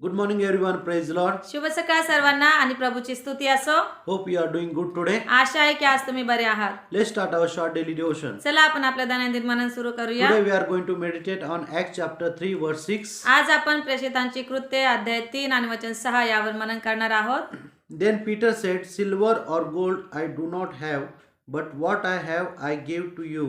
Good morning everyone praise lord शुभ सकाळ सर्वांना आणि प्रभूची स्तुती असो. Hope you are doing good today आशा आहे की आज तुम्ही बरे आहात. Let start our short daily devotion चला आपण आपल्या दैनंदिन मनन सुरू करूया. Today we are going to meditate on act chapter 3 verse 6 आज आपण प्रेषितांची कृत्ये अध्याय 3 आणि वचन 6 यावर मनन करणार आहोत. देन पीटर सेड सिल्वर और gold I do not have but what I have I give to you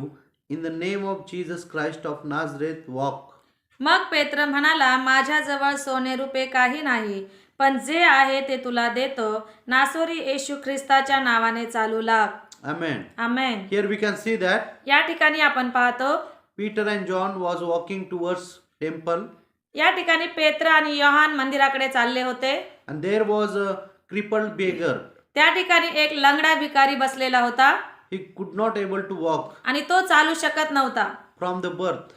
in the name of Jesus Christ of Nazareth walk मग पेत्र म्हणाला माझ्याजवळ सोने रुपे काही नाही पण जे आहे ते तुला देतो. नासोरी येशू ख्रिस्ताच्या नावाने चालू लाग Amen. Amen Here we can see that या ठिकाणी आपण पाहतो Peter and John was walking towards temple. या ठिकाणी पेत्र आणि योहान मंदिराकडे चालले होते. And there was a crippled beggar. त्या ठिकाणी एक लंगडा भिकारी बसलेला होता. He could not able to walk आणि तो चालू शकत नव्हता. from the birth.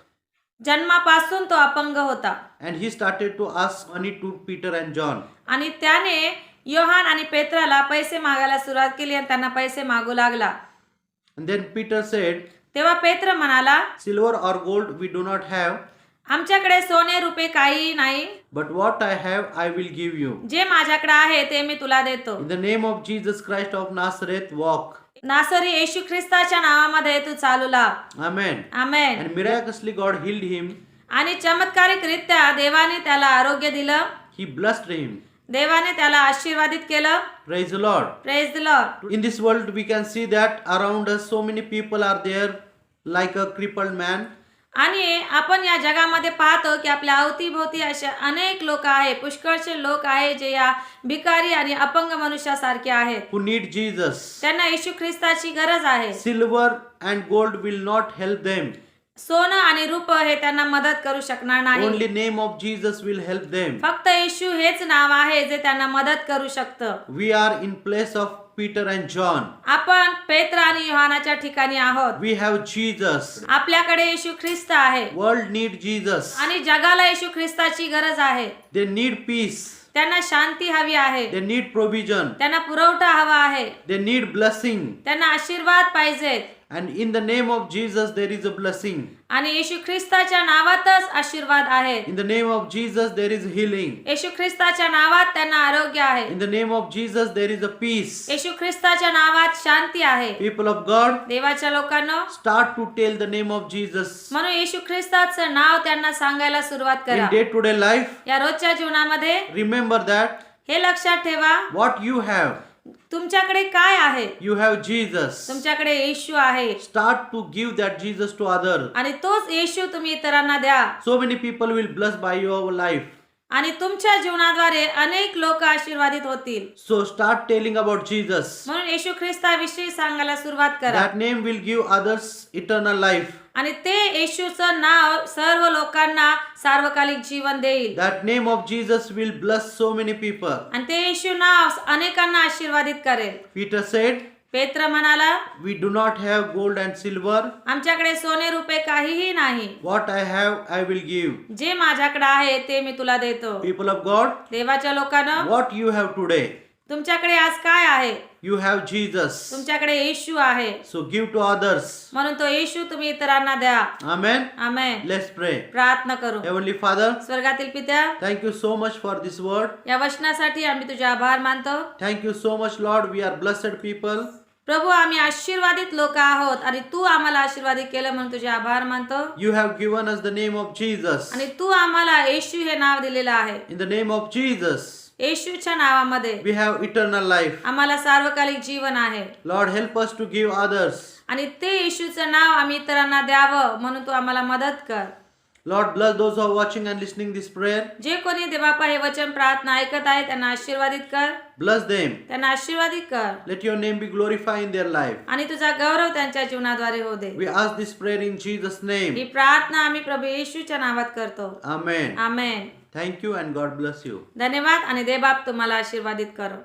जन्मापासून तो अपंग होता. And he started to ask money to Peter and John आणि त्याने योहान आणि पेत्राला पैसे मागायला सुरुवात केली आणि त्यांना पैसे मागू लागला. देन पीटर सेड तेव्हा पेत्र म्हणाला सिल्वर और gold we do not have आमच्याकडे सोने रुपये काही नाही. But what I have I will give you जे माझ्याकडे आहे ते मी तुला देतो. The name of Jesus Christ of Nazareth walk नासरी येशू ख्रिस्ताच्या नावामध्ये तू चालू लाभ आमेन आमेन आणि मिरायकसली गॉड हिल्ड हिम आणि चमत्कारिक रित्या देवाने त्याला आरोग्य दिलं. ही ब्लस्ट हिम देवाने त्याला आशीर्वादित केलं. Praise lord praise lord in this world we can see that around so many people are there like a crippled man आणि आपण या जगामध्ये पाहतो की आपल्या अवतीभोवती अशा अनेक लोक आहे पुष्कळचे लोक आहे जे या भिकारी आणि अपंग मनुष्यासारखे आहेत who need Jesus. त्यांना येशू ख्रिस्ताची गरज आहे Silver and gold will not help them. सोनं आणि रूप हे त्यांना मदत करू शकणार नाही Only name of Jesus will help them. फक्त येशू हेच नाव आहे जे त्यांना मदत करू शकतं We are in place of Peter and John आपण पेत्र आणि युहानाच्या ठिकाणी आहोत. वी हॅव जीजस आपल्याकडे येशू ख्रिस्त आहे. वर्ल्ड नीड जीजस आणि जगाला येशू ख्रिस्ताची गरज आहे. दे नीड पीस त्यांना शांती हवी आहे. दे नीड प्रोविजन त्यांना पुरवठा हवा आहे. दे नीड ब्लसिंग त्यांना आशीर्वाद पाहिजे And in the name of Jesus there is a blessing. आणि येशू ख्रिस्ताच्या नावातच आशीर्वाद आहे. In the name of Jesus there is healing Yeshu ख्रिस्ताच्या नावात त्यांना आरोग्य आहे. In the name of Jesus there is a peace Yeshu ख्रिस्ताच्या नावात शांती आहे. पीपल ऑफ गॉड देवाच्या लोकांना start to tell the name of Jesus म्हणून येशू ख्रिस्ताचं नाव त्यांना सांगायला सुरुवात करा. डे टू डे लाईफ या रोजच्या जीवनामध्ये रिमेंबर दॅट हे लक्षात ठेवा. व्हॉट यू हॅव तुमच्याकडे काय आहे? यू हॅव जीजस तुमच्याकडे येशू आहे. Start to give that Jesus to other आणि तोच येशू तुम्ही इतरांना द्या. So many people will bless by your life आणि तुमच्या जीवनाद्वारे अनेक लोक आशीर्वादित होतील. So start telling about Jesus म्हणून येशू ख्रिस्ताविषयी सांगायला सुरुवात करा. Name will give others eternal life आणि ते येशूच नाव सर्व लोकांना सार्वकालिक जीवन देईल. That name of Jesus will bless so many people आणि ते येशू नाव अनेकांना आशीर्वादित करेल. पीट सेट पेत्र म्हणाला we do not have gold and silver आमच्याकडे सोने रुपये काहीही नाही. What I have I will give जे माझ्याकडे आहे ते मी तुला देतो. पीपल ऑफ गॉड देवाच्या लोकांना व्हॉट यू हॅव टुडे तुमच्याकडे आज काय आहे? यू हॅव जीजस तुमच्याकडे येशू आहे. सो गिव्ह टू अदर्स म्हणून तो येशू तुम्ही इतरांना द्या. अमेन आमेन लेस प्रे प्रार्थना करू. एव्हरली फादर स्वर्गातील पित्या thank you so much for this word या वचनासाठी आम्ही तुझे आभार मानतो. Thank you so much Lord we are blessed people प्रभू आम्ही आशीर्वादित लोक आहोत आणि तू आम्हाला आशीर्वादित केलं म्हणून तुझे आभार मानतो. You have given us the name of Jesus आणि तू आम्हाला येशू हे नाव दिलेलं आहे. In the name of Jesus येशूच्या नावामध्ये we have eternal life. आम्हाला सार्वकालिक जीवन आहे Lord, help us to give others. आणि ते येशूचं नाव आम्ही इतरांना द्यावं म्हणून तू आम्हाला मदत कर Lord, bless those who are watching and listening this prayer. जे कोणी देवापा हे वचन प्रार्थना ऐकत आहे त्यांना आशीर्वादित कर Bless them. त्यांना आशीर्वादित कर Let your name be glorified in their life. आणि तुझा गौरव त्यांच्या जीवनाद्वारे हो दे We ask this prayer in Jesus' name. ही प्रार्थना आम्ही प्रभू येशूच्या नावात करतो Amen. Amen Thank you and God bless you. धन्यवाद आणि देबाप तुम्हाला आशीर्वादित करो